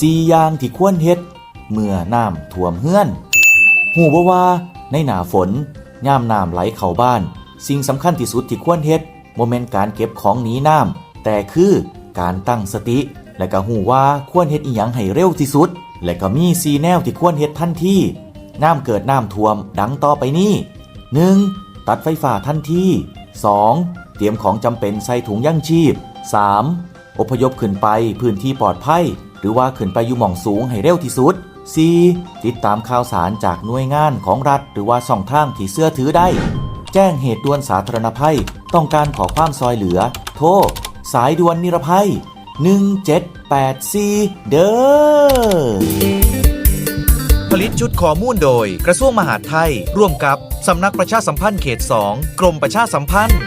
สี่อย่างที่ควรเฮ็ด เมื่อน้ำท่วมเฮือน หูบ่ว่าในหนาฝนย่ามน้ำไหลเข้าบ้าน สิ่งสำคัญที่สุดที่ควรเฮ็ดโมเมนต์การเก็บของหนีน้ำแต่คือการตั้งสติ และก็หูว่าควรเฮ็ดอีหยังให้เร็วที่สุด และก็มีสีแนวที่ควรเฮ็ดทันทีน้ำเกิดน้ำท่วมดังต่อไปนี้ 1. ตัดไฟฟ้าทันที 2. เตรียมของจำเป็นใส่ถุงยั่งชีพ 3. อพยพขึ้นไปพื้นที่ปลอดภัย หรือว่าขึ้นไปอยู่หม่องสูงให้เร็วที่สุด 4. ติดตามข่าวสารจากหน่วยงานของรัฐ หรือว่าส่องทางที่เสื้อถือได้ แจ้งเหตุด่วนสาธารณภัย ต้องการขอความซอยเหลือ โทรสายด่วนนิรภัย 1784 เด้อผลิตชุดข้อมูลโดยกระทรวงมหาดไทย ร่วมกับ สำนักประชาสัมพันธ์เขต 2 กรมประชาสัมพันธ์